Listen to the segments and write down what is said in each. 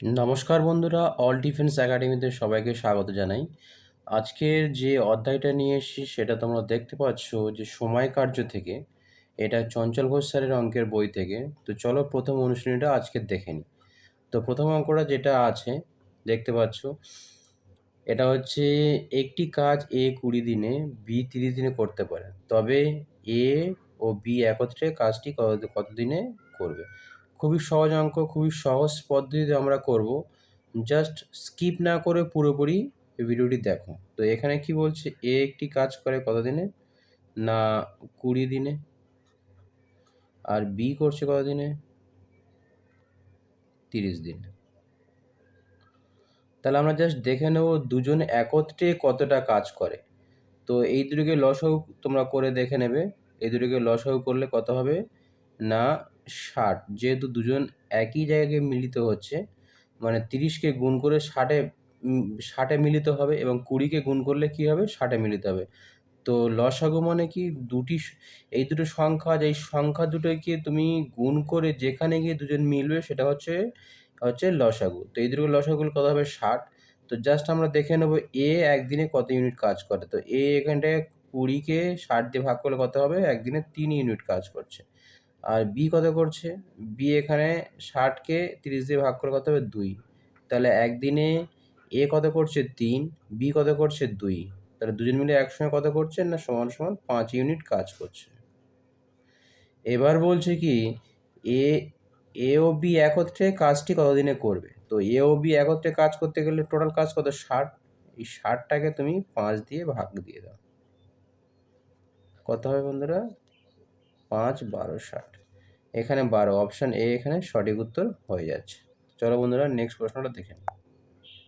নমস্কার বন্ধুরা all defence একাডেমিতে সবাইকে স্বাগত জানাই। আজকের যে অধ্যায়টা নিয়ে এসেছি, সেটা তোমরা দেখতে পাচ্ছ যে সময় কার্য থেকে, এটা চঞ্চল ঘোষ স্যারের অঙ্কের বই থেকে। তো চলো প্রথম অনুশীলনীটা আজকে দেখে নিই। তো প্রথম অঙ্কটা যেটা আছে, দেখতে পাচ্ছ, এটা হচ্ছে একটি কাজ এ কুড়ি দিনে, বি তিরিশ দিনে করতে পারে। তবে এ ও বি একত্রে কাজটি কত কত দিনে করবে? খুবই সহজ অঙ্ক খুবই সহজ পদ্ধতিতে আমরা করব। জাস্ট স্কিপ না করে পুরোপুরি ভিডিওটি দেখো। তো এখানে কি বলছে? এ একটি কাজ করে কত দিনে না, কুড়ি দিনে। আর বি করছে কত দিনে তিরিশ দিনে। তাহলে আমরা জাস্ট দেখে নেব দুজন একত্রে কতটা কাজ করে। তো এই দুটোকে লসও তোমরা করে দেখে নেবে। এই দুটোকে লসও করলে কত হবে? না ষাট, যেহেতু দুজন একই জায়গায় মিলিত হচ্ছে মানে তিরিশকে গুণ করে ষাটে ষাটে মিলিত হবে এবং কুড়িকে গুণ করলে কি হবে? ষাটে মিলিত হবে। তো লসাগু মানে কি দুটি এই দুটো সংখ্যা এই সংখ্যা দুটোকে তুমি গুণ করে যেখানে গিয়ে দুজন মিলবে, সেটা হচ্ছে হচ্ছে লসাগু তো এই দুটো লসাগুলো কত হবে? ষাট। তো জাস্ট আমরা দেখে নেব এ একদিনে কত ইউনিট কাজ করে। তো এ এখানটায় কুড়িকে ষাট দিয়ে ভাগ করলে কত হবে? একদিনে তিন ইউনিট কাজ করছে। আর বি কত করছে? বি এখানে ষাটকে তিরিশ দিয়ে ভাগ করে কত হবে? দুই। তাহলে একদিনে এ কত করছে? তিন। বি কত করছে? দুই। তাহলে দুজন মিলে একসঙ্গে কত করছে না সমান সমান পাঁচ ইউনিট কাজ করছে? এবার বলছে কি এ এ ও বি একত্রে কাজটি কতদিনে করবে? তো এ ও বি একত্রে কাজ করতে গেলে টোটাল কাজ কত? ষাট। এই ষাটটাকে তুমি পাঁচ দিয়ে ভাগ দিয়ে দাও। কত হবে বন্ধুরা? পাঁচ, বারো, ষাট। এখানে বারো অপশান এ এখানে সঠিক উত্তর হয়ে যাচ্ছে। চলো বন্ধুরা নেক্সট প্রশ্নটা দেখে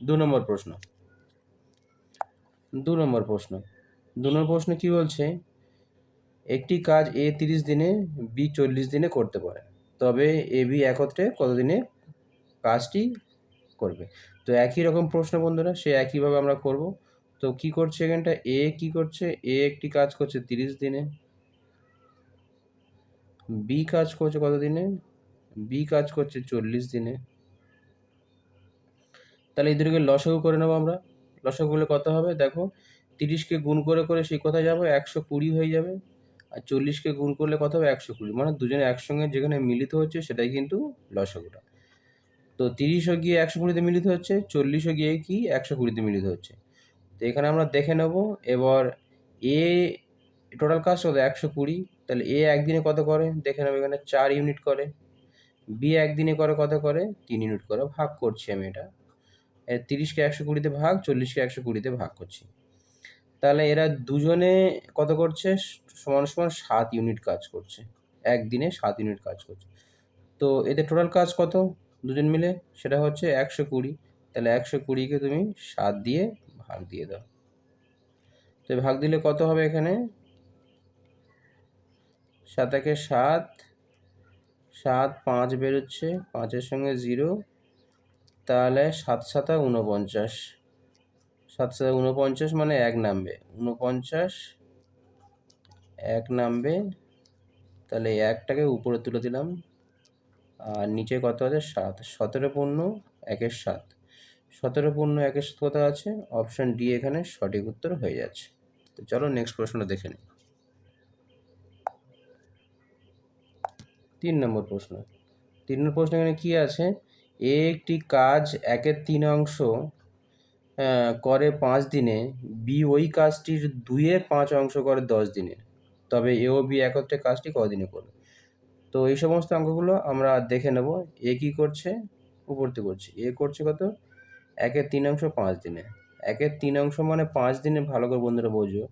দু নম্বর প্রশ্ন। দু নম্বর প্রশ্ন। দু নম্বর প্রশ্ন কি বলছে? একটি কাজ এ তিরিশ দিনে বি চল্লিশ দিনে করতে পারে। তবে এ বি একত্রে কতদিনে কাজটি করবে? তো একই রকম প্রশ্ন বন্ধুরা, সে একইভাবে আমরা করব। তো কি করছে এখানটা? এ কি করছে? এ একটি কাজ করছে তিরিশ দিনে। বি কাজ করছে কত দিনে? বি কাজ করছে চল্লিশ দিনে। তাহলে এদেরকে লসাগু করে নেব আমরা। লসাগু করলে কত হবে? দেখো তিরিশকে গুণ করে করে সেই কোথায় যাব? একশো কুড়ি হয়ে যাবে। আর চল্লিশকে গুণ করলে কত হবে? একশো কুড়ি। মানে দুজনে একসঙ্গে যেখানে মিলিত হচ্ছে সেটাই কিন্তু লসাগুটা। তো তিরিশও গিয়ে একশো কুড়িতে মিলিত হচ্ছে, চল্লিশও গিয়ে কি? একশো কুড়িতে মিলিত হচ্ছে। তো এখানে আমরা দেখে নেব। এবার এ, টোটাল কাজ কত? একশো কুড়ি। তাহলে এ একদিনে কত করে? দেখে নেব এখানে চার ইউনিট করে। বি একদিনে করে কত করে? তিন ইউনিট করে। ভাগ করছি আমি এটা। তিরিশকে একশো কুড়িতে ভাগ চল্লিশকে একশো কুড়িতে ভাগ করছি। তাহলে এরা দুজনে কত করছে? সমান সমান সাত ইউনিট কাজ করছে। একদিনে সাত ইউনিট কাজ করছে। তো এদের টোটাল কাজ কত? দুজন মিলে? সেটা হচ্ছে একশো কুড়ি। তাহলে একশো কুড়িকে তুমি সাত দিয়ে ভাগ দিয়ে দাও। তো ভাগ দিলে কত হবে এখানে? সাতাকে সাত সাত পাঁচ বেরোচ্ছে, পাঁচের সঙ্গে জিরো, তাহলে সাত সাতা উনপঞ্চাশ সাত সাতা উনপঞ্চাশ মানে এক নামবে। উনপঞ্চাশ এক নামবে, তাহলে একটাকে উপরে তুলে দিলাম। আর নিচে কত আছে? সাত। সতেরো পূর্ণ একের সাত। সতেরো পূর্ণ একের সাত কত আছে? অপশান ডি এখানে সঠিক উত্তর হয়ে যাচ্ছে। তো চলো নেক্সট প্রশ্নটা দেখে নিই। তিন নম্বর প্রশ্ন। তিন নম্বর প্রশ্ন এখানে কী আছে? এ একটি কাজ একের তিন অংশ করে পাঁচ দিনে, বি ওই কাজটির দুইয়ের পাঁচ অংশ করে দশ দিনে। তবে এ ও বি একত্রে কাজটি কদিনে করবে? তো এই সমস্ত অঙ্কগুলো আমরা দেখে নেব, এ কী করছে? উপরতে করছে। এ করছে কত? একের তিন অংশ পাঁচ দিনে। একের তিন অংশ মানে পাঁচ দিনে, ভালো করে বন্ধুরা বোঝো।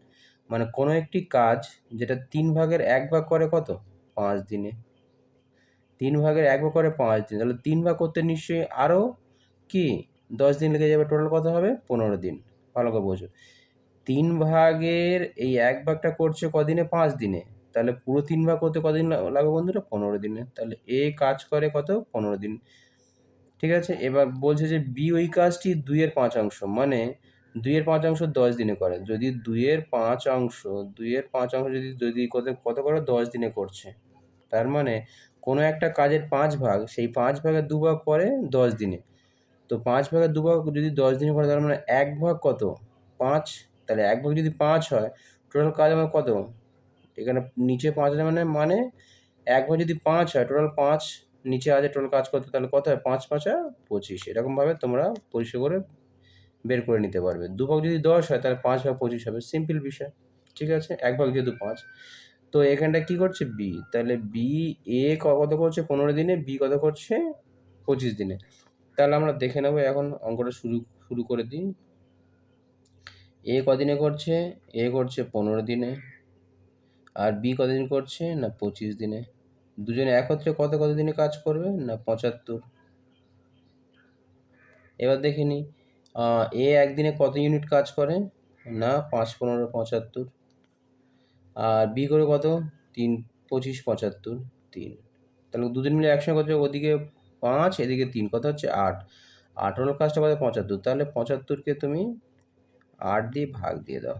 মানে কোনো একটি কাজ যেটা তিন ভাগের এক ভাগ করে কত? পাঁচ দিনে। তিন ভাগের এক ভাগ করে পাঁচ দিন। তাহলে তিন ভাগ করতে নিশ্চয়ই আরও কি? দশ দিন লেগে যাবে টোটাল কত হবে? পনেরো দিন। ভালো করে বোঝো। তিন ভাগের এই এক ভাগটা করছে কদিনে? পাঁচ দিনে। তাহলে পুরো তিন ভাগ করতে কদিন লাগবে বন্ধুরা? পনেরো দিনে। তাহলে এ কাজ করে কত? পনেরো দিন। ঠিক আছে? এবার বলছে যে বি ওই কাজটি দুইয়ের পাঁচ অংশ। মানে দুইয়ের পাঁচ অংশ দশ দিনে করে। যদি দুইয়ের পাঁচ অংশ, দুইয়ের পাঁচ অংশ যদি যদি কত কত করে? দশ দিনে করছে। তার মানে কোনো একটা কাজের পাঁচ ভাগ, সেই পাঁচ ভাগের দু ভাগ করে দশ দিনে। তো পাঁচ ভাগের দু ভাগ যদি দশ দিনে করে তার মানে এক ভাগ কত? পাঁচ? তাহলে এক ভাগ যদি পাঁচ হয় টোটাল কাজ আমার কত? এখানে নিচে পাঁচ মানে মানে এক ভাগ যদি পাঁচ হয় টোটাল পাঁচ, নিচে আছে টোটাল কাজ করতে তাহলে কত হয়? পাঁচ পাঁচ পাঁচা পঁচিশ। এরকমভাবে তোমরা পরিষ্কার করে বের করে নিতে পারবে। দু ভাগ যদি দশ হয়, তাহলে পাঁচ ভাগ পঁচিশ হবে। সিম্পল বিষয়, ঠিক আছে? এক ভাগ যেহেতু পাঁচ। তো এখানটা কি করছে বি তাহলে বি এ কত করছে? পনেরো দিনে বি কত করছে? পঁচিশ দিনে। তাহলে আমরা দেখে নেব এখন অঙ্কটা শুরু শুরু করে দিই। এ কদিনে করছে? এ করছে পনেরো দিনে। আর বি কতদিন করছে? না, পঁচিশ দিনে। দুজনে একত্রে কত কত দিনে কাজ করবে? না, পঁচাত্তর। এবার দেখে নিই। এ একদিনে কত ইউনিট কাজ করে? না, পাঁচ, পনেরো, পঁচাত্তর। আর বি করে কত? তিন, পঁচিশ, পঁচাত্তর, তিন। তাহলে দুদিন মিলে একসঙ্গে কত ওদিকে পাঁচ, এদিকে তিন। কত হচ্ছে আট। আট কাজটা কত পঁচাত্তর। তাহলে পঁচাত্তরকে তুমি আট দিয়ে ভাগ দিয়ে দাও।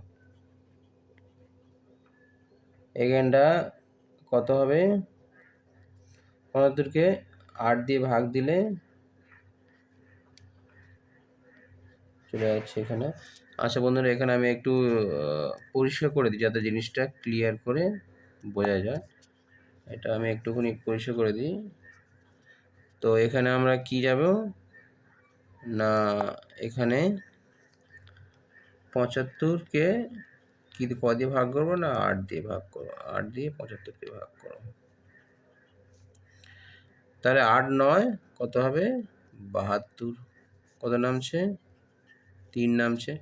এখানটা কত হবে? পঁচাত্তরকে আট দিয়ে ভাগ দিলে চলে যাচ্ছে এখানে। আচ্ছা বন্ধুরা, এখানে আমি একটু পরিষ্কার করে দিই যাতে জিনিসটা ক্লিয়ার করে বোঝা যায়। এটা আমি একটুখানি পরিষ্কার করে দিই। তো এখানে আমরা কি যাব? না, এখানে পঁচাত্তরকে কী ক দিয়ে ভাগ করব না আট দিয়ে ভাগ করব? আট দিয়ে পঁচাত্তরকে ভাগ করব। তাহলে আট নয়, কত হবে? বাহাত্তর। কত নামছে? তিন নামছে।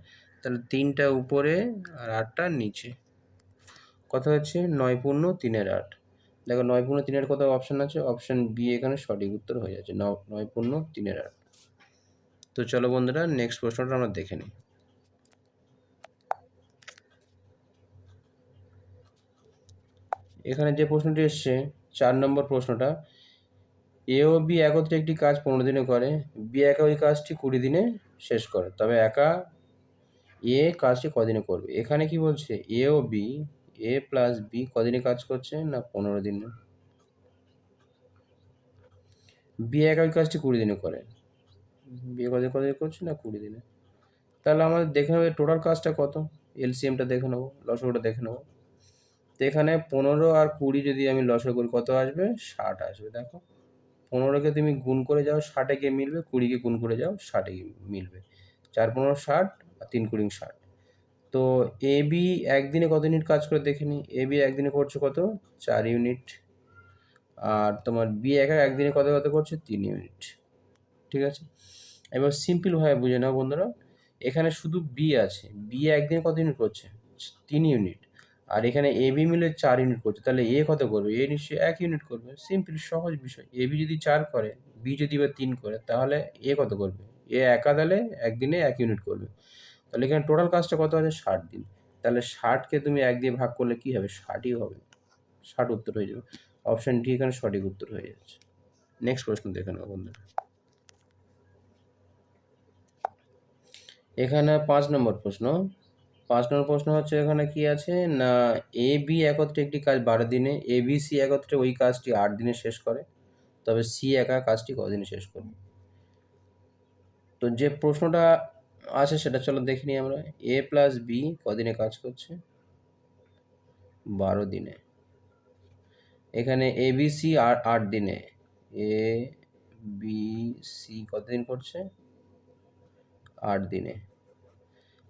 তাহলে তিনটা উপরে আর আটটা নিচে। কথা হচ্ছে নয় পূর্ণ তিনের আট। দেখো নয় পূর্ণ তিনের কত অপশান আছে অপশান বি এখানে সঠিক উত্তর হয়ে যাচ্ছে নয় পূর্ণ তিনের আট। তো চলো বন্ধুরা নেক্সট প্রশ্নটা আমরা দেখে নিই। এখানে যে প্রশ্নটি এসছে, চার নম্বর প্রশ্নটা, এ ও বি একত্রে একটি কাজ পনেরো দিনে করে, বি একা ওই কাজটি কুড়ি দিনে শেষ করে, তবে একা এ কাজটি কদিনে করবে? এখানে কি বলছে? এ ও বি এ প্লাস বি কদিনে কাজ করছে না পনেরো দিনে? বি একা কাজটি কুড়ি দিনে করে। বিয়ে কদিন কদিন করছে না কুড়ি দিনে? তাহলে আমাদের দেখে নেব টোটাল কাজটা কত। এলসিএমটা দেখে নেব, লসগোটা দেখে নেব। তো এখানে পনেরো আর কুড়ি যদি আমি লসগো করি কত আসবে? ষাট আসবে, দেখো। পনেরোকে তুমি গুণ করে যাও, ষাটে গিয়ে মিলবে, কুড়িকে গুণ করে যাও, ষাটে গিয়ে মিলবে। চার পনেরো, ষাট তিন কুড়ি ষাট তো এ বি একদিনে কত ইউনিট কাজ করে দেখে নিই এ বি একদিনে করছে কত? চার ইউনিট আর তোমার বি একা একদিনে কত কত করছে? তিন ইউনিট ঠিক আছে? এবার সিম্পলভাবে বুঝে নাও বন্ধুরা। এখানে শুধু বি আছে। বি একদিনে কত ইউনিট করছে? তিন ইউনিট আর এখানে এ বি মিলে চার ইউনিট করছে। তাহলে এ কত করবে? এ নিশ্চয়ই এক ইউনিট করবে। সিম্পল সহজ বিষয়। এ বি যদি চার করে বি যদি বা তিন করে, তাহলে এ কত করবে? এ একা তাহলে একদিনে এক ইউনিট করবে। তাহলে এখানে টোটাল কাজটা কত আছে? ষাট দিন। তাহলে ষাটকে তুমি এক দিয়ে ভাগ করলে কী হবে? ষাটই হবে। ষাট উত্তর হয়ে যাবে। অপশান ডি এখানে সঠিক উত্তর হয়ে যাচ্ছে। নেক্সট প্রশ্ন দেখে নেব বন্ধুরা। এখানে পাঁচ নম্বর প্রশ্ন। পাঁচ নম্বর প্রশ্ন হচ্ছে এখানে কি আছে? না এ বি একত্রে একটি কাজ বারো দিনে এ বি সি একত্রে ওই কাজটি আট দিনে শেষ করে, তবে সি একা কাজটি কদিনে শেষ করবে? তো যে প্রশ্নটা আছে সেটা চলো দেখে নিই আমরা। এ প্লাস বি কদিনে কাজ করছে? বারো দিনে। এখানে এ বি সি আর আট দিনে। এ বি সি কতদিন করছে? আট দিনে।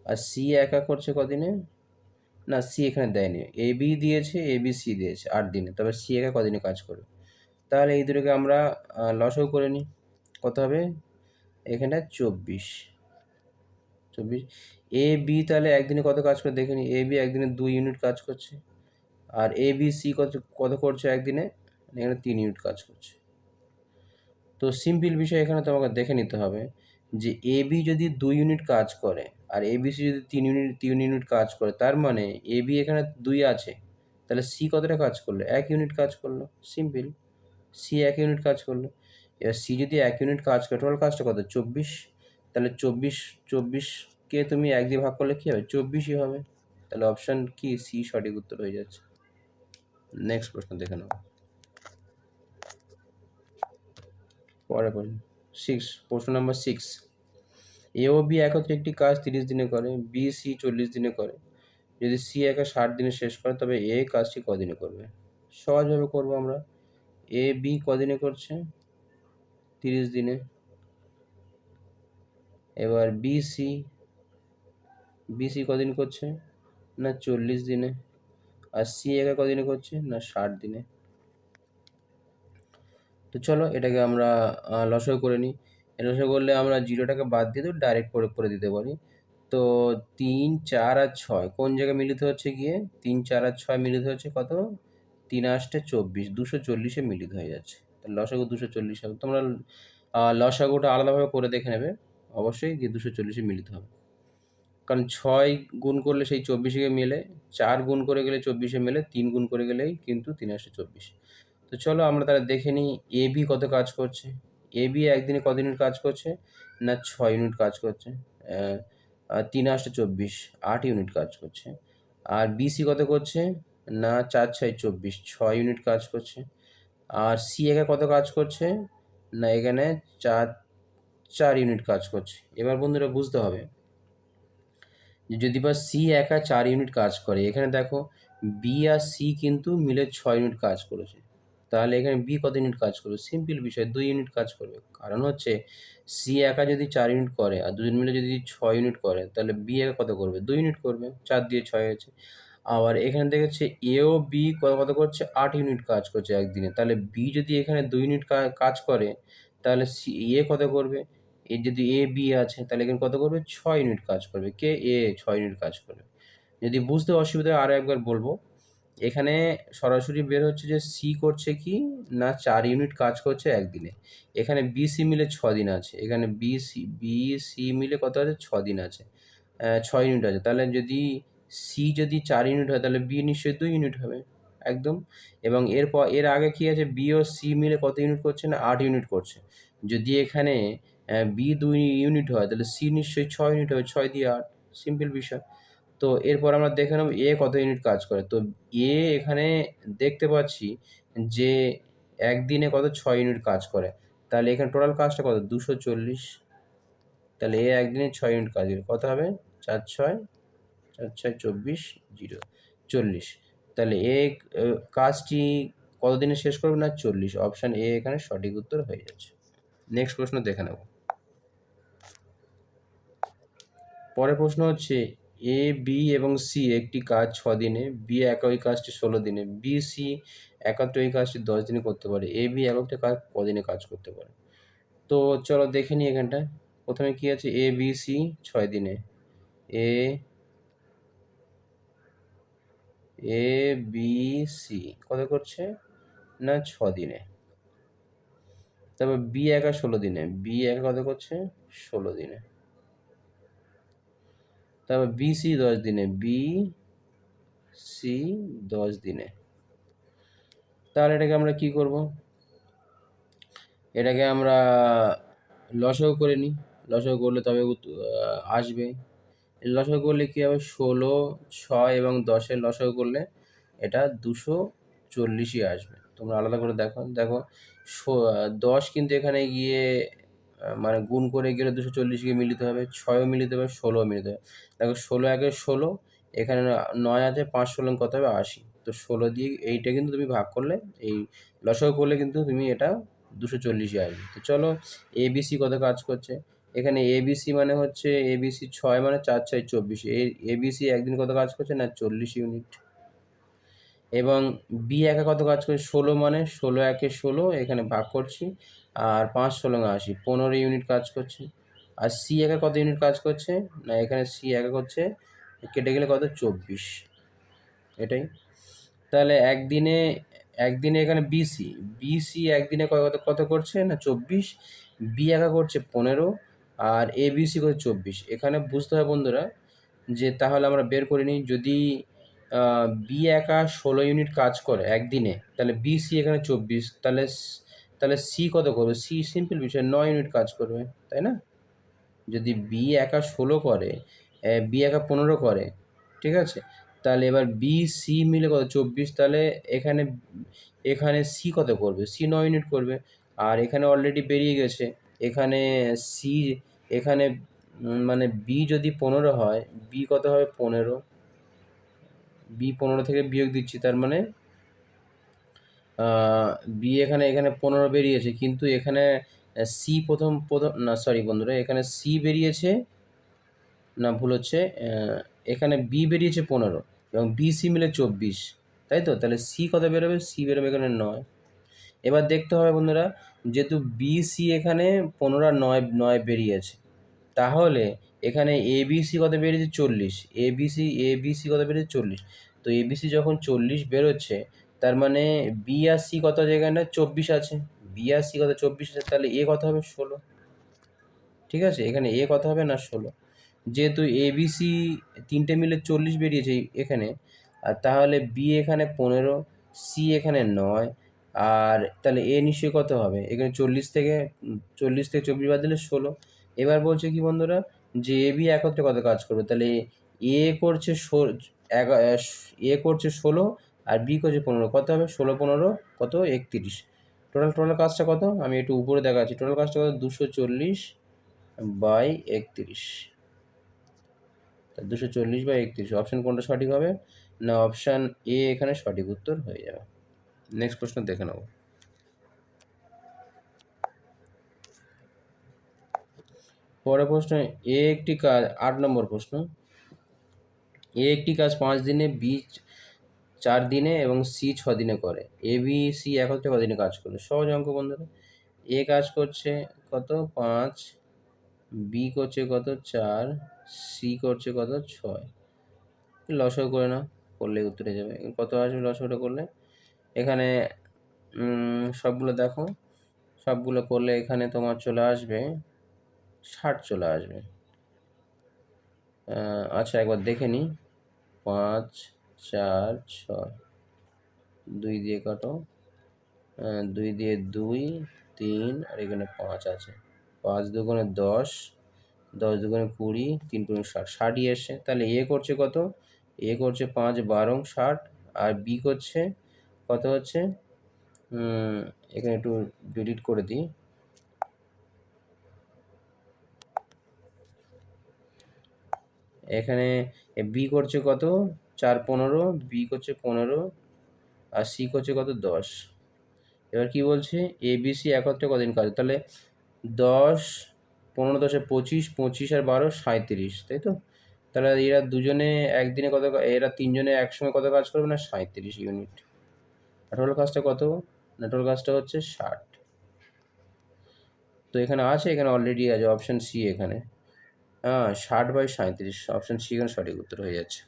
আর সি একা করছে কদিনে? না সি এখানে দেয়নি। এ বি দিয়েছে এ বি সি দিয়েছে, আট দিনে। তবে সি একা কদিনে কাজ করবে। তাহলে এই দুটোকে আমরা লসও করে নিই। কত হবে? এখানটা চব্বিশ। চব্বিশ। এ বি তাহলে একদিনে কত কাজ করে? দেখে নিই এ বি একদিনে দুই ইউনিট কাজ করছে। আর এ বি সি কত কত করছে একদিনে? এখানে তিন ইউনিট কাজ করছে। তো সিম্পল বিষয় এখানে তোমাকে দেখে নিতে হবে যে এ বি যদি দুই ইউনিট কাজ করে, আর এ বি সি যদি তিন ইউনিট তিন ইউনিট কাজ করে, তার মানে এ বি এখানে দুই আছে। তাহলে সি কতটা কাজ করল? এক ইউনিট কাজ করল। সিম্পল সি এক ইউনিট কাজ করল। এবার সি যদি এক ইউনিট কাজ করে টোটাল কাজটা কত? চব্বিশ। তাহলে চব্বিশ, চব্বিশকে তুমি এক দিয়ে ভাগ করলে কী হবে? চব্বিশই হবে। তাহলে অপশান কি সি সঠিক উত্তর হয়ে যাচ্ছে। নেক্সট প্রশ্ন দেখে নাও। পরে পরে সিক্স প্রশ্ন নাম্বার সিক্স এ ও বি একত্রে একটি কাজ তিরিশ দিনে করে বি সি চল্লিশ দিনে করে। যদি সি একা ষাট দিনে শেষ করে, তবে এ কাজটি কদিনে করবে? সহজভাবে করব আমরা। এ বি কদিনে করছে? তিরিশ দিনে। এবার বি সি বি সি কদিন করছে? না চল্লিশ দিনে। আর সি একা কদিনে করছে? না ষাট দিনে। তো চলো এটাকে আমরা লসও করে নিই। লসও করলে আমরা জিরোটাকে বাদ দিয়ে দেবো ডাইরেক্ট করে করে দিতে পারি। তো তিন, চার আর ছয়, কোন জায়গায় মিলিত হচ্ছে গিয়ে? তিন, চার আর ছয় মিলিত হচ্ছে কত? তিন আষ্টে চব্বিশ, দুশো চল্লিশে মিলিত হয়ে যাচ্ছে। লসাগু দুশো চল্লিশ হবে। তোমরা লসাগুটা আলাদাভাবে করে দেখে নেবে। অবশ্যই যে দুশো চল্লিশে মিলিত হবে। কারণ ছয় গুণ করলে সেই চব্বিশে মেলে, চার গুণ করে গেলে চব্বিশে মেলে, তিন গুণ করে গেলেই কিন্তু তিন আসে চব্বিশ। তো চলো আমরা তাহলে দেখে নিই এ বি কত কাজ করছে। এ বি একদিনে কত ইউনিট কাজ করছে না ছয় ইউনিট কাজ করছে? তিন আসে চব্বিশ, আট ইউনিট কাজ করছে। আর বিসি কত করছে? না, চার ছয় চব্বিশ, ছয় ইউনিট কাজ করছে। আর সি একা কত কাজ করছে? না, এখানে চার চার ইউনিট কাজ করছে। এবার বন্ধুরা বুঝতে হবে যদি বা সি একা চার ইউনিট কাজ করে, এখানে দেখো বি আর সি কিন্তু মিলে ছয় ইউনিট কাজ করেছে। তাহলে এখানে বি কত ইউনিট কাজ করবে? সিম্পল বিষয়, দুই ইউনিট কাজ করবে। কারণ হচ্ছে সি একা যদি চার ইউনিট করে আর দুজন মিলে যদি ছয় ইউনিট করে, তাহলে বি একা কত করবে? দুই ইউনিট করবে, চার দিয়ে ছয় হয়েছে। আবার এখানে দেখেছে এ ও বি কত কত করছে? আট ইউনিট কাজ করছে একদিনে। তাহলে বি যদি এখানে দুই ইউনিট কাজ করে, তাহলে সি, এ কত করবে? এর যদি এ, বি আছে, তাহলে এখানে কত করবে? ছয় ইউনিট কাজ করবে। কে? এ, ছয় ইউনিট কাজ করবে। যদি বুঝতে অসুবিধা হয় আরও একবার বলব। এখানে সরাসরি বের হচ্ছে যে সি করছে কি? না, চার ইউনিট কাজ করছে একদিনে। এখানে বি সি মিলে ছ দিন আছে। এখানে বি সি বি সি মিলে কত আছে? ছ দিন আছে। ছয় ইউনিট আছে। তাহলে যদি সি যদি চার ইউনিট হয়, তাহলে বি নিশ্চয়ই দুই ইউনিট হবে। একদম। এবং এরপর, এর আগে কী আছে? বি ও সি মিলে কত ইউনিট করছে না? আট ইউনিট করছে। যদি এখানে বি দুই ইউনিট হয়, তাহলে সি নিশ্চয়ই ছয় ইউনিট হবে ছয় দিয়ে আট সিম্পল বিষয়। তো এরপর আমরা দেখে নেব এ কত ইউনিট কাজ করে। তো এ এখানে দেখতে পাচ্ছি যে একদিনে কত ছয় ইউনিট কাজ করে। তাহলে এখানে টোটাল কাজটা কত? দুশো চল্লিশ। তাহলে এ একদিনে ছয় ইউনিট কাজ করে। কত হবে? চার ছয় চার ছয় চব্বিশ, জিরো চল্লিশ। তাহলে এ, কাজটি কতদিনে শেষ করবে না? চল্লিশ। অপশান এ এখানে সঠিক উত্তর হয়ে যাচ্ছে। নেক্সট প্রশ্ন দেখে নেব। পরের প্রশ্ন হচ্ছে এ বি এবং সি একটি কাজ ছ দিনে বি একই কাজটি ষোলো দিনে বি সি একাত্র এই কাজটি দশ দিনে করতে পারে এ বি একটা কাজ কদিনে কাজ করতে পারে। তো চলো দেখে নিই এখানটায় প্রথমে কি আছে? এ বি সি ছয় দিনে। এ এ বি সি কত করছে? না, ছ দিনে। তারপর বি একা ষোলো দিনে বি একা কত করছে? ষোলো দিনে। তারপর বি সি দশ দিনে বি সি দশ দিনে। তাহলে এটাকে আমরা কি করব? এটাকে আমরা লসও করে নিই। লসও করলে তবে আসবে। লসও করলে কী হবে? ষোলো, ছয় এবং দশের লসও করলে এটা দুশো চল্লিশই আসবে। তোমরা আলাদা করে দেখো। দেখো দশ কিন্তু এখানে গিয়ে মানে গুণ করে গেলে দুশো চল্লিশ গিয়ে মিলিত হবে, ছয়ও মিলিত হবে, ষোলোও মিলিত হবে। দেখো ষোলো একে ষোলো, এখানে নয় আছে, পাঁচ ষোলো কত হবে? আশি। তো ষোলো দিয়ে এইটা কিন্তু তুমি ভাগ করলে, এই লসাগু করলে কিন্তু তুমি এটা দুশো চল্লিশে আসবে। তো চলো এবিসি কত কাজ করছে? এখানে এবিসি মানে হচ্ছে এবিসি ছয় মানে চার ছয় চব্বিশ। এই এবিসি একদিন কত কাজ করছে? না, চল্লিশ ইউনিট। এবং বি একে কত কাজ করছে? ষোলো মানে ষোলো একে ষোলো, এখানে ভাগ করছি। আর পাঁচ ষোলো আশি, পনেরো ইউনিট কাজ করছে। আর সি একে কত ইউনিট কাজ করছে? না, এখানে সি একে করছে, কেটে গেলে কত? চব্বিশ। এটাই। তাহলে একদিনে একদিনে এখানে বিসি বিসি একদিনে কত কত করছে? না, চব্বিশ। বি একা করছে পনেরো, আর এ বিসি করছে চব্বিশ। এখানে বুঝতে হবে বন্ধুরা যে তাহলে আমরা বের করে নিই, যদি বি একা ষোলো ইউনিট কাজ করে একদিনে, তাহলে বি সি এখানে চব্বিশ, তাহলে তাহলে সি কত করবে? সি সিম্পল বিষয়, নয় ইউনিট কাজ করবে, তাই না? যদি বি একা ষোলো করে বি একা পনেরো করে, ঠিক আছে? তাহলে এবার বি সি মিলে কত? চব্বিশ, তাহলে এখানে এখানে সি কত করবে? সি নয় ইউনিট করবে। আর এখানে অলরেডি বেরিয়ে গেছে। এখানে সি এখানে মানে বি যদি পনেরো হয় বি কত হবে? পনেরো। বি পনেরো থেকে বিয়োগ দিচ্ছি, তার মানে বি এখানে এখানে পনেরো বেরিয়েছে, কিন্তু এখানে সি প্রথম প্রথম, না সরি বন্ধুরা, এখানে সি বেরিয়েছে, না, ভুল হচ্ছে এখানে বি বেরিয়েছে পনেরো, এবং বি সি মিলে চব্বিশ, তাই তো? তাহলে সি কত বেরোবে? সি বেরোবে এখানে নয়। এবার দেখতে হবে বন্ধুরা, যেহেতু বি সি এখানে পনেরো নয় নয় বেরিয়েছে, তাহলে এখানে এ বি সি কত বেরিয়েছে? চল্লিশ A B C A B C কত বেরিয়েছে? চল্লিশ, তো এ বি সি যখন চল্লিশ বেরোচ্ছে তার মানে বি আর সি কত জায়গায় না? চব্বিশ আছে। বি আর সি কত? চব্বিশ আছে। তাহলে এ কত হবে? ষোলো। ঠিক আছে? এখানে এ কত হবে না? ষোলো। যেহেতু এ বি সি তিনটে মিলে চল্লিশ বেরিয়েছে এখানে, আর তাহলে বি এখানে পনেরো সি এখানে নয়, আর তাহলে এ নিশ্চয়ই কত হবে? এখানে চল্লিশ থেকে চল্লিশ থেকে চব্বিশ বাদ দিলে ষোলো। এবার বলছে কি বন্ধুরা? যে এ বি একত্রে কত কাজ করবে? তাহলে এ করছে এ করছে ষোলো আর বি করছে পনেরো? কত হবে? ষোলো, পনেরো, কত? একত্রিশ। টোটাল টোটাল কাজটা কত? আমি একটু উপরে দেখাচ্ছি। টোটাল কাজটা কত? দুশো চল্লিশ বাই একত্রিশ। দুশো চল্লিশ বাই একত্রিশ। অপশান কোনটা সঠিক হবে? না অপশান এ এখানে সঠিক উত্তর হয়ে যাবে। নেক্সট প্রশ্ন দেখে নেব। পরের প্রশ্ন এ একটি কাজ, আট নম্বর প্রশ্ন। এ একটি কাজ পাঁচ দিনে বি চার দিনে এবং সি ছ দিনে করে। এ বি সি একত্রে কদিনে কাজ করবে? সহজ অঙ্ক বন্ধুরা। এ কাজ করছে কত? পাঁচ। বি করছে কত? চার। সি করছে কত? ছয়। লসও করে না করলে উত্তরে যাবে। কত আসবে লসটা করলে? এখানে সবগুলো দেখো। সবগুলো করলে এখানে তোমার চলে আসবে, ষাট চলে আসবে। আচ্ছা একবার দেখে নিই। পাঁচ চার, ছয়। দুই দিয়ে কাটো দুই দিয়ে দুই, তিন, আর এখানে পাঁচ আছে। পাঁচ দুগুণে দশ দশ দুগুণে কুড়ি, তিন কুড়ি ষাট। ষাটই এসছে তাহলে এ করছে কত? এ করছে পাঁচ, বারো, ষাট, আর বি করছে কত হচ্ছে? এখানে একটু ডিলিট করে দিই। এখানে বি করছে কত? চার পনেরো বি করছে পনেরো, আর সি করছে কত? দশ। এবার কি বলছে? এ বি সি একত্রে কদিন কাজ? তাহলে দশ, পনেরো, দশে পঁচিশ পঁচিশ আর বারো সাঁত্রিশ তাই তো? তাহলে এরা দুজনে একদিনে কত এরা তিনজনে একসঙ্গে কত কাজ করবে না? সাঁত্রিশ ইউনিট। টোটাল কাজটা কত? না কাজটা হচ্ছে ষাট। তো এখানে আছে, এখানে অলরেডি আছে অপশান সি এখানে। হ্যাঁ ষাট বাই সাঁত্রিশ অপশান সি এখানে সঠিক উত্তর হয়ে যাচ্ছে।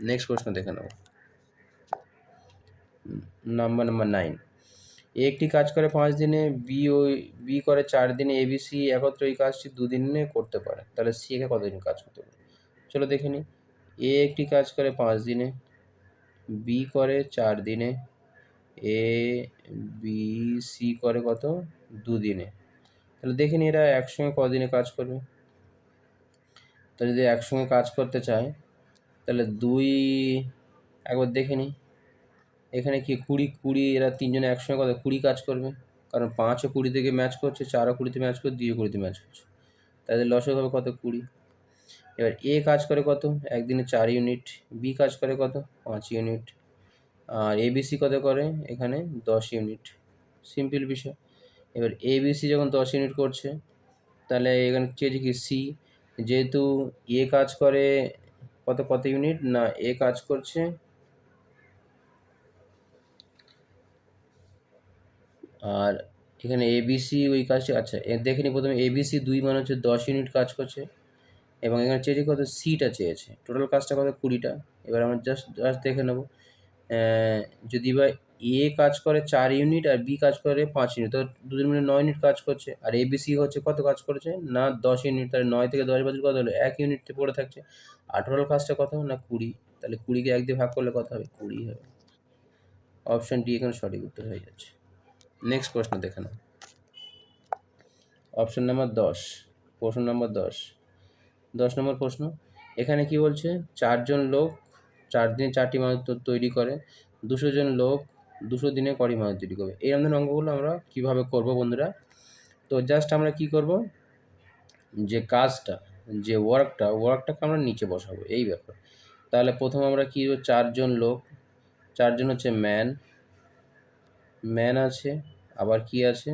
নেক্সট প্রশ্ন দেখে নেব নাম্বার নাম্বার নাইন এ একটি কাজ করে পাঁচ দিনে বি ও বি করে চার দিনে এ বি সি একত্র এই কাজটি দুদিনে করতে পারে। তাহলে সি একে কতদিন কাজ করতে পারে? চলো দেখে নিই। এ একটি কাজ করে পাঁচ দিনে বি করে চার দিনে এ বি সি করে কত? দুদিনে। তাহলে দেখে নিই এরা একসঙ্গে কদিনে কাজ করবে। তো যদি একসঙ্গে কাজ করতে চায় তাহলে দুই, একবার দেখে নিই। এখানে কি কুড়ি কুড়ি, এরা তিনজনে একসঙ্গে কত? কুড়ি কাজ করবে। কারণ পাঁচও কুড়ি থেকে ম্যাচ করছে, চারও কুড়িতে ম্যাচ করছে, দুইও কুড়িতে ম্যাচ করছে। তাদের লসও হবে কত? কুড়ি। এবার এ কাজ করে কত? একদিনে চার ইউনিট বি কাজ করে কত? পাঁচ ইউনিট আর এবিসি কত করে? এখানে দশ ইউনিট সিম্পল বিষয়। এবার এবিসি যখন দশ ইউনিট করছে, তাহলে এখানে চেয়েছে কি? সি যেহেতু এ কাজ করে কত কত ইউনিট না, এ কাজ করছে। আর এখানে এবিসি ওই কাজটি আচ্ছা দেখে নিই প্রথমে। এবিসি দুই মানে হচ্ছে দশ ইউনিট কাজ করছে। এবং এখানে চেয়েছে কত সিটা চেয়েছে টোটাল কাজটা কত? কুড়িটা। এবার আমরা জাস্ট জাস্ট দেখে নেব। যদি বা এ কাজ করে চার ইউনিট আর বি কাজ করে পাঁচ ইউনিট তো দুজন মিলে নয় ইউনিট কাজ করছে। আর এবিসি হচ্ছে কত কাজ করেছে? না, দশ ইউনিট তাহলে নয় থেকে দশ বাজে কত হলো? এক ইউনিটে পড়ে থাকছে। টোটাল কাজটা কত না কুড়ি? তাহলে কুড়িকে এক দিয়ে ভাগ করলে কত হবে? কুড়ি হবে। অপশন ডি এখানে সঠিক উত্তর হয়ে যাচ্ছে। নেক্সট প্রশ্ন দেখে নাও অপশন নাম্বার দশ। প্রশ্ন নাম্বার দশ। দশ নম্বর প্রশ্ন। এখানে কি বলছে? চারজন লোক চার দিনে চারটি মানুষ তৈরি করে। দুশো জন লোক দুশো দিনে কটি মানুষ তৈরি করবে? এই ধরনের অঙ্কগুলো আমরা কীভাবে করব বন্ধুরা? তো জাস্ট আমরা কি করব? যে কাজটা যে ওয়ার্কটা ওয়ার্কটাকে আমরা নিচে বসাবো, এই ব্যাপার। তাহলে প্রথম আমরা কী চারজন লোক, চারজন হচ্ছে ম্যান ম্যান আছে, আবার কি আছে?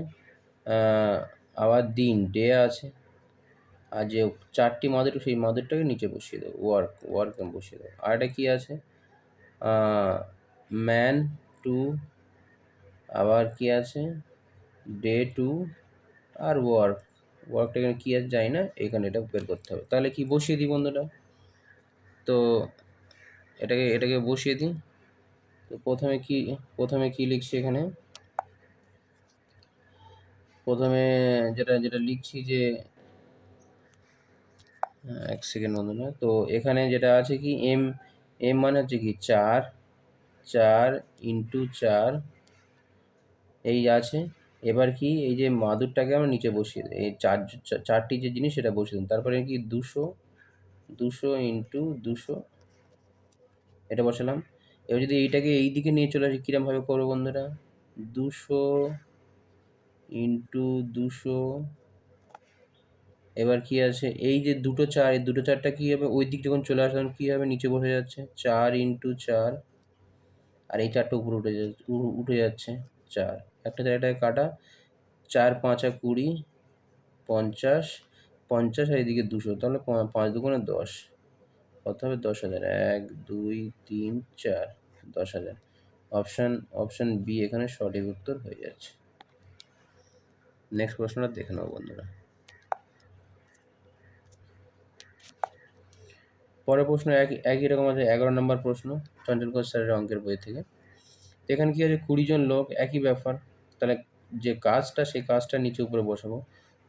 আবার দিন ডে আছে। আর যে চারটি মাদুর সেই মাদুরটাকে নিচে বসিয়ে দেবো ওয়ার্ক ওয়ার্ক আমি বসিয়ে দেবো। আর এটা কী আছে? ম্যান টু আবার কি আছে? ডে টু আর ওয়ার্ক ওয়ার্কটা এখানে কী আছে যাই না এখানে এটা বের করতে হবে। তাহলে কি বসিয়ে দিই বন্ধুরা? তো এটাকে এটাকে বসিয়ে দিই। তো প্রথমে কি প্রথমে কি লিখছি এখানে? প্রথমে যেটা যেটা লিখছি যে এক সেকেন্ড বন্ধুরা। তো এখানে যেটা আছে কি এম এম মানে হচ্ছে কি, চার চার ইন্টু চার, এই আছে। এবার কি এই যে মাদুরটাকে আমরা নিচে বসিয়ে দিই, এই চার চারটি যে জিনিস সেটা বসিয়ে দিন। তারপরে কি দুশো দুশো ইন্টু দুশো, এটা বসালাম। এবার যদি এইটাকে এই দিকে নিয়ে চলে আসি কীরমভাবে করব বন্ধুরা? দুশো ইন্টু দুশো, এবার কি আছে? এই যে দুটো চার, এই দুটো চারটা কী হবে? ওই দিক যখন চলে আসলাম, কী হবে? নিচে বসে যাচ্ছে। চার ইন্টু চার, আর এই চারটা উপরে উঠে যাচ্ছে উঠে যাচ্ছে চার। একটা জায়গাটায় কাটা, চার, পাঁচা কুড়ি, পঞ্চাশ পঞ্চাশ আর এদিকে দুশো, তাহলে পাঁচ দুগুণে দশ, কত হবে? দশ হাজার। এক, দুই, তিন, চার, দশ হাজার। অপশান অপশান বি এখানে সঠিক উত্তর হয়ে যাচ্ছে। নেক্সট প্রশ্নটা দেখে নেব বন্ধুরা। পরের প্রশ্ন একই একই রকম আছে, এগারো নম্বর প্রশ্ন, চঞ্চল ঘোষ স্যারের অঙ্কের বই থেকে। এখানে কী আছে? কুড়ি জন লোক, একই ব্যাপার। তাহলে যে কাজটা, সেই কাজটা নিচে উপরে বসাবো।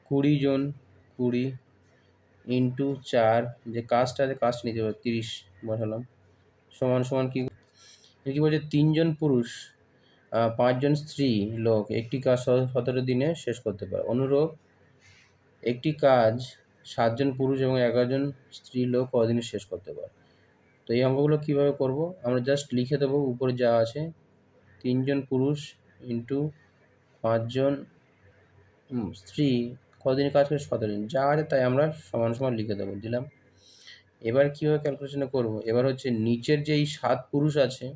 কুড়ি জন, কুড়ি ইন্টু চার, যে কাজটা আছে কাজটা নিচে তিরিশ বসালাম। সমান সমান কী? কী বলছে? তিনজন পুরুষ পাঁচজন স্ত্রী লোক একটি কাজ সতেরো দিনে শেষ করতে পারে। অনুরূপ একটি কাজ সাতজন পুরুষ এবং এগারোজন স্ত্রী লোক কদিনে শেষ করতে পারে? তো এই অঙ্কগুলো কীভাবে করব? আমরা জাস্ট লিখে দেবো উপরে যা আছে। তিনজন পুরুষ ইন্টু পাঁচজন স্ত্রী কদিন কাজ করে সতেরো যা আছে তাই আমরা সমান সমান লিখে দেবো, দিলাম। এবার কীভাবে ক্যালকুলেশনে করব? এবার হচ্ছে নিচের যে এই সাত পুরুষ আছে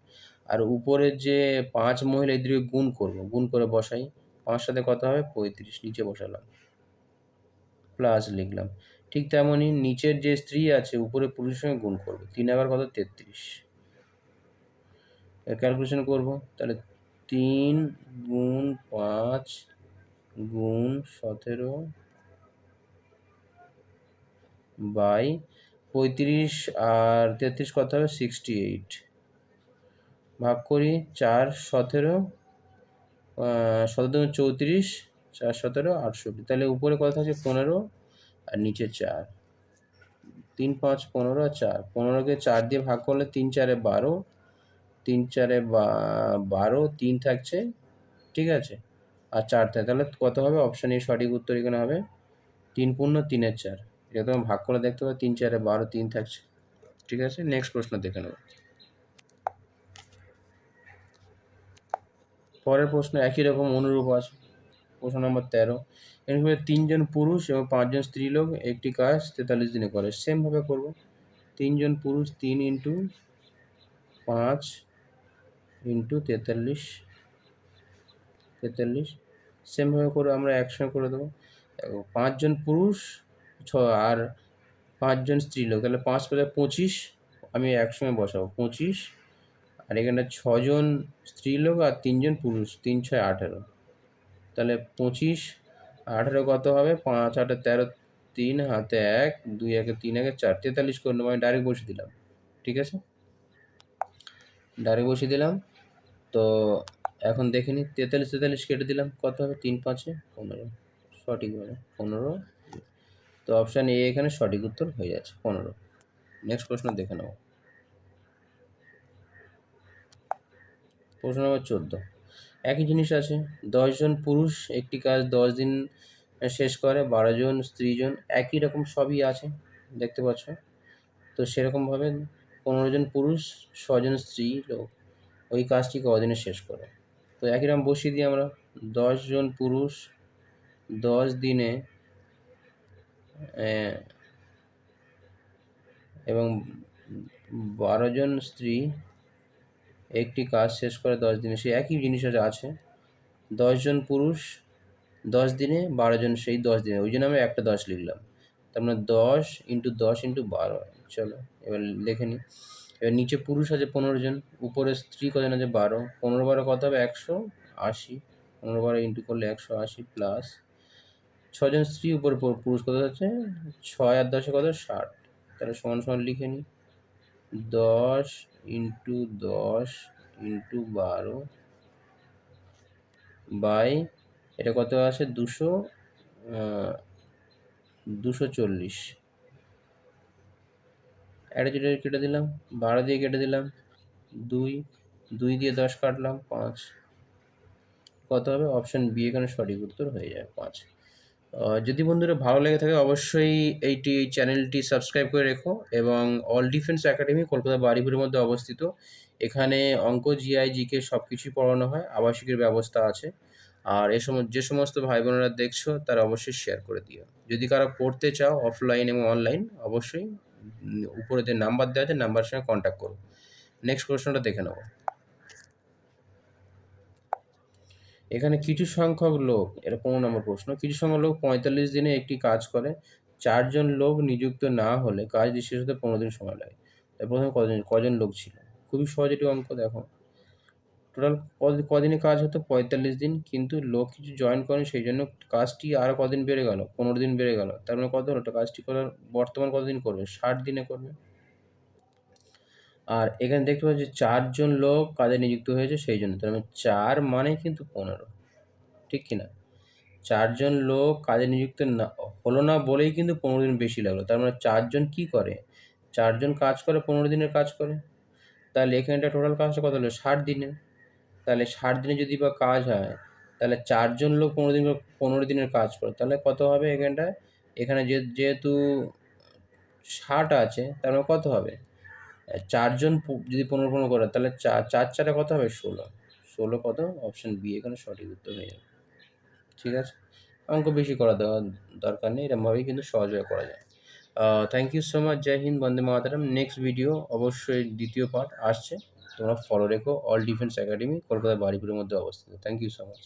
আর উপরের যে পাঁচ মহিলা এদেরকে গুণ করব। গুণ করে বসাই। পাঁচ সাথে কত হবে? পঁয়ত্রিশ। নিচে বসালাম। প্লাস লিখলাম। ঠিক তেমনই নিচের যে স্ত্রী আছে উপরে পুরুষের সঙ্গে গুণ করব। তিন আবার কত? তেত্রিশ। ক্যালকুলেশন করব। তাহলে তিন গুণ পাঁচ গুণ সতেরো বাই পঁয়ত্রিশ, আর তেত্রিশ কত হবে? সিক্সটি এইট ভাগ করি, চার সতেরো সতেরো চৌত্রিশ, চার সতেরো, আটষট্টি। তাহলে উপরে কত আছে? পনেরো, আর নিচে চার। তিন পাঁচ, পনেরো চার। পনেরোকে চার দিয়ে ভাগ করলে তিন, চারে বারো। তিন চারে বারো, তিন থাকছে, ঠিক আছে? আর চার থাকে তাহলে কত হবে? অপশান এ সঠিক উত্তর এখানে হবে, তিন পূর্ণ তিনের চার। এটা তোমার ভাগ করে দেখতে পাবে তিন চারে বারো, তিন থাকছে, ঠিক আছে? নেক্সট প্রশ্ন দেখে নেব। পরের প্রশ্ন একই রকম, অনুরূপ আছে। প্রশ্ন নম্বর তেরো। এরকম তিনজন পুরুষ এবং পাঁচজন স্ত্রীলোক একটি কাজ তেতাল্লিশ দিনে করে। সেমভাবে করব। তিনজন পুরুষ, তিন ইন্টু পাঁচ ইন্টু তেতাল্লিশ তেতাল্লিশ সেমভাবে করে আমরা একসঙ্গে করে দেবো। পাঁচজন পুরুষ, ছ, আর পাঁচজন স্ত্রীলোক তাহলে পাঁচ পাঁচে পঁচিশ, আমি একসঙ্গে বসাবো, পঁচিশ, আর এখানে ছজন স্ত্রীলোক আর তিনজন পুরুষ, তিন, ছয়, আঠেরো। তাহলে পঁচিশ, আঠেরো কত হবে? পাঁচ, আটে তেরো, তিন, হাতে এক, দুই, একে তিন, একে চার, তেতাল্লিশ করে নেব, আমি ডাইরেক্ট বসে দিলাম, ঠিক আছে? ডাইরেক্ট বসিয়ে দিলাম তো এখন দেখে নিই, তেতাল্লিশ তেতাল্লিশ কেটে দিলাম, কত হবে? তিন পাঁচে পনেরো। সঠিকভাবে পনেরো। তো অপশান এ এখানে সঠিক উত্তর হয়ে যাচ্ছে, পনেরো। নেক্সট প্রশ্ন দেখে নেব প্রশ্ন নম্বর চোদ্দ। একই জিনিস আছে দশজন পুরুষ, একটি কাজ দশ দিন শেষ করে, বারো জন স্ত্রীজন একই রকম সবই আছে, দেখতে পাচ্ছ? তো সেরকমভাবে পনেরো জন পুরুষ ছজন স্ত্রী লোক। ওই কাজটি কদিনে শেষ করে। তো একই রকম বসিয়ে দিই আমরা। দশজন পুরুষ, দশ দিনে এবং বারো জন স্ত্রী, একটি কাজ শেষ করে দশ দিনে। সেই একই জিনিস আছে। দশজন পুরুষ, দশ দিনে, বারো জন, সেই দশ দিনে। ওই জন্য আমি একটা দশ লিখলাম। তার মানে দশ ইন্টু দশ ইন্টু বারো। চলো, এবার লিখে নিই। এবার নিচে পুরুষ আছে পনেরো জন, উপরে স্ত্রী কজন আছে বারো, পনেরো বারো কত হবে? একশো আশি, পনেরো বারো ইন্টু করলে একশো আশি প্লাস ছজন স্ত্রী, উপরে পুরুষ কত আছে? ছয় আর দশে কত? ষাট। তাহলে সমান সমান লিখে নিই। দশ ইন্টু দশ ইন্টু বারো বাই এটা কত আছে দুশো দুশো চল্লিশ। একটা যেটা কেটে দিলাম, বারো দিয়ে কেটে দিলাম, দুই দুই দিয়ে দশ কাটলাম, পাঁচ। কত হবে? অপশান বি এখানে সঠিক উত্তর হয়ে যায়, পাঁচ। যদি বন্ধুরা ভালো লেগে থাকে, অবশ্যই এইটি এই চ্যানেলটি সাবস্ক্রাইব করে রেখো এবং অল ডিফেন্স একাডেমি কলকাতা বাড়িপুরের মধ্যে অবস্থিত। এখানে অঙ্ক জিআই জিকে সব কিছুই পড়ানো হয়, আবাসিকের ব্যবস্থা আছে। আর এ সম, যে সমস্ত ভাই বোনেরা দেখছ, তারা অবশ্যই শেয়ার করে দিও। যদি কারও পড়তে চাও অফলাইন এবং অনলাইন অবশ্যই উপরে যে নাম্বার দেওয়া আছে, নাম্বারের সঙ্গে কন্ট্যাক্ট করো। নেক্সট প্রশ্নটা দেখে নেব এখানে কিছু সংখ্যক লোক, এটা পনেরো নম্বর প্রশ্ন, কিছু সংখ্যক লোক পঁয়তাল্লিশ দিনে একটি কাজ করে, চারজন লোক নিযুক্ত না হলে কাজটি শেষ হতে পনেরো দিন সময় লাগে। তাই প্রথমে কজন কজন লোক ছিল? খুবই সহজ একটি অঙ্ক, দেখো। টোটাল কদিনে কাজ হতো? পঁয়তাল্লিশ দিন। কিন্তু লোক কিছু জয়েন করেন, সেই জন্য কাজটি আরও কদিন বেড়ে গেল, পনেরো দিন বেড়ে গেল। তার মানে কত হলো? কাজটি করার, বর্তমান কতদিন করবে? ষাট দিনে করবে। আর এখানে দেখতে পাচ্ছি চারজন লোক কাজে নিযুক্ত হয়েছে, সেই জন্য। তার মানে চার মানে কিন্তু পনেরো। ঠিক কি না চারজন লোক কাজে নিযুক্ত না, হলো না বলেই কিন্তু পনেরো দিন বেশি লাগল। তার মানে চারজন কি করে? চারজন কাজ করে, পনেরো দিনের কাজ করে। তাহলে এখানটা টোটাল কাজটা কত হলো? ষাট দিনে তাহলে ষাট দিনে যদি বা কাজ হয়, তাহলে চারজন লোক পনেরো দিন পনেরো দিনের কাজ করে। তাহলে কত হবে এখানটায় এখানে যেহেতু ষাট আছে, তার মানে কত হবে? চারজন যদি পনেরো পনেরো করে, তাহলে চার চার চারে কত হবে? ষোলো। ষোলো কত? অপশান বি এখানে সঠিক উত্তর হয়ে যাবে। ঠিক আছে? অঙ্ক বেশি করা দেওয়া দরকার নেই এরকমভাবেই কিন্তু সহজভাবে করা যায়। থ্যাংক ইউ সো মাচ জয় হিন্দ, বন্দে মাতারাম। নেক্সট ভিডিও অবশ্যই দ্বিতীয় পার্ট আসছে। তোমরা ফলো রেখো। অল ডিফেন্স একাডেমি কলকাতা বাড়িপুরের মধ্যে অবস্থিত। Thank you so much